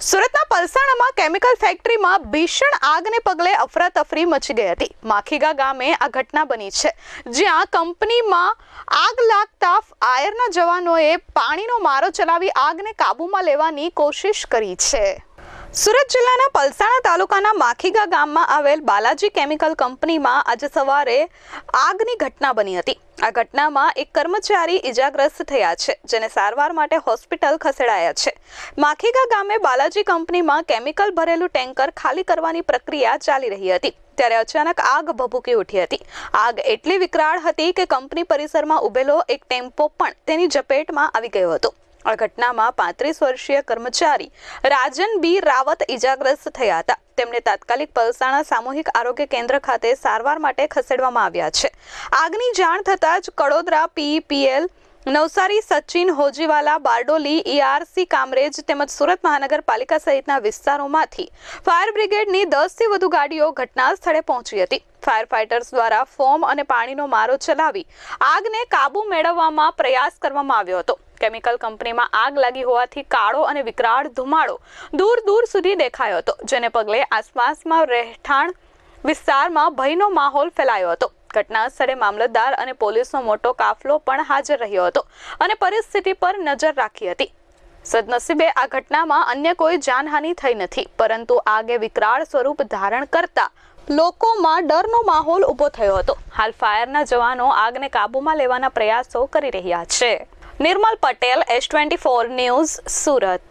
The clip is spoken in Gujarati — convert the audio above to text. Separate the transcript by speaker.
Speaker 1: સુરતના પલસાણામાં કેમિકલ ફેક્ટરીમાં ભીષણ આગને પગલે અફરાતફરી મચી ગઈ હતી. માખીગા ગામે આ ઘટના બની છે. જ્યાં કંપનીમાં આગ લાગતા આયરના જવાનોએ પાણીનો મારો ચલાવી આગને કાબૂમાં લેવાની કોશિશ કરી છે. સુરત જિલ્લાના પલસાણા તાલુકાના માખીગા ગામમાં આવેલ બાલાજી કેમિકલ કંપનીમાં આજે સવારે આગની ઘટના બની હતી. આ ઘટનામાં એક કર્મચારી ઇજાગ્રસ્ત થયા છે, જેને સારવાર માટે હોસ્પિટલ ખસેડાયા છે. માખીગા ગામે બાલાજી કંપનીમાં કેમિકલ ભરેલું ટેન્કર ખાલી કરવાની પ્રક્રિયા ચાલી રહી હતી, ત્યારે અચાનક આગ ભભૂકી ઉઠી હતી. આગ એટલી વિકરાળ હતી કે કંપની પરિસરમાં ઉભેલો એક ટેમ્પો પણ તેની ઝપેટમાં આવી ગયો હતો. આ ઘટનામાં પાંત્રીસ વર્ષીય કર્મચારી રાજન બી રાવત ઇજાગ્રસ્ત થયા હતા. તેમને તાત્કાલિક પલસાણા સામૂહિક આરોગ્ય કેન્દ્ર ખાતે સારવાર માટે ખસેડવામાં આવ્યા છે. આગની જાણ થતાં જ કડોદરા પીઈપીએલ નવસારી સચિન હોજીવાલા, બારડોલી ઈઆરસી કામરેજ તેમજ સુરત મહાનગરપાલિકા સહિતના વિસ્તારોમાંથી ફાયર બ્રિગેડની દસથી વધુ ગાડીઓ ઘટના સ્થળે પહોંચી હતી. ફાયર ફાઇટર્સ દ્વારા ફોમ અને પાણીનો મારો ચલાવી આગને કાબુ મેળવવામાં પ્રયાસ કરવામાં આવ્યો હતો. કેમિકલ કંપનીમાં આગ લાગી હોવાથી કાળો અને વિકરાળ ધુમાડો દૂર દૂર સુધી દેખાયો હતો, જેને પગલે આસપાસમાં રહેઠાણ વિસ્તારમાં ભયનો માહોલ ફેલાયો હતો. ઘટના સ્થળે મામલતદાર અને પોલીસનો મોટો કાફલો પણ હાજર રહ્યો હતો અને પરિસ્થિતિ પર નજર રાખી હતી. સદનસીબે આ ઘટનામાં અન્ય કોઈ જાનહાનિ થઈ નથી, પરંતુ આગે વિકરાળ સ્વરૂપ ધારણ કરતા લોકોમાં ડરનો માહોલ ઊભો થયો હતો. હાલ ફાયરના જવાનો આગને કાબૂમાં લેવાના પ્રયાસો કરી રહ્યા છે. Nirmal Patel S twenty four news Surat.